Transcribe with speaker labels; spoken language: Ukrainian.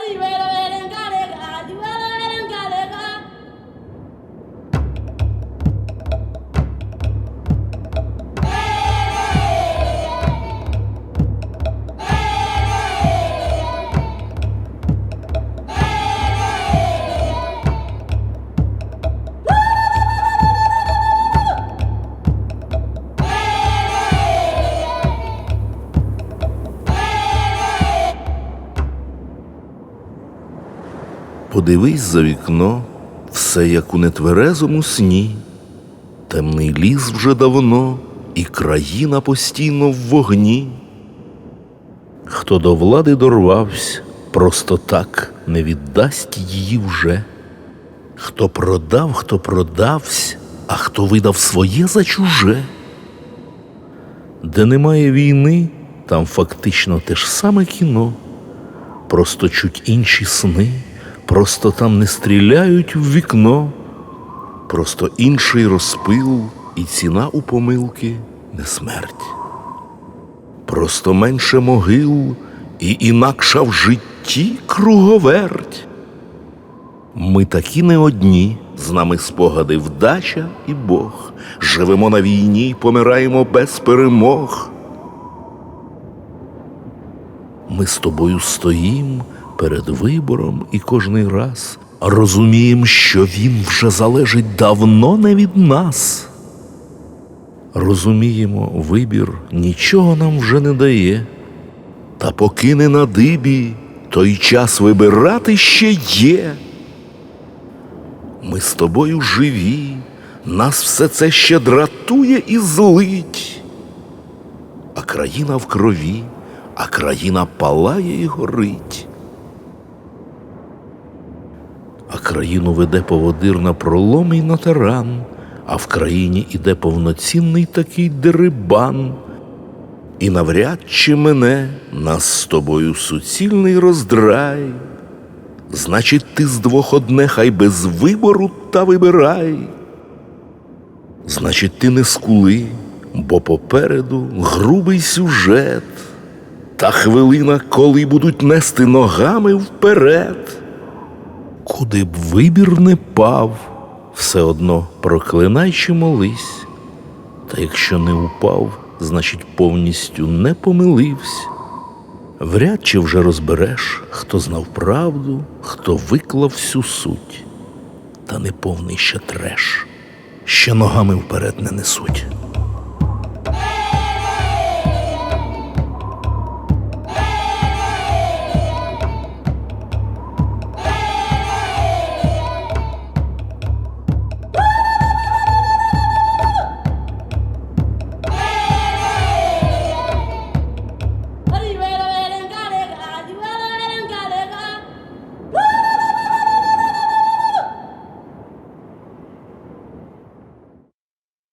Speaker 1: அறிவேற Подивись за вікно, все як у нетверезому сні. Темний ліс вже давно, і країна постійно в вогні. Хто до влади дорвався, просто так не віддасть її вже. Хто продав, хто продався, а хто видав своє за чуже. Де немає війни, там фактично те ж саме кіно. Просто чуть інші сни, просто там не стріляють в вікно, просто інший розпил і ціна у помилки не смерть. Просто менше могил і інакша в житті круговерть. Ми такі не одні, з нами спогади вдача і Бог. Живемо на війні й помираємо без перемог. Ми з тобою стоїм перед вибором і кожний раз розуміємо, що він вже залежить давно не від нас. Розуміємо, вибір нічого нам вже не дає, та поки не на дибі, той час вибирати ще є. Ми з тобою живі, нас все це ще дратує і злить. А країна в крові, а країна палає і горить. А країну веде поводир на пролом і на таран, а в країні іде повноцінний такий дерибан. І навряд чи мене нас з тобою суцільний роздрай. Значить, ти з двох одне хай без вибору та вибирай. Значить, ти не скули, бо попереду грубий сюжет, та хвилина, коли будуть нести ногами вперед. Куди б вибір не пав, все одно проклинай чи молись. Та якщо не упав, значить повністю не помилився. Вряд чи вже розбереш, хто знав правду, хто виклав всю суть, та не повний ще треш, ще ногами вперед не несуть.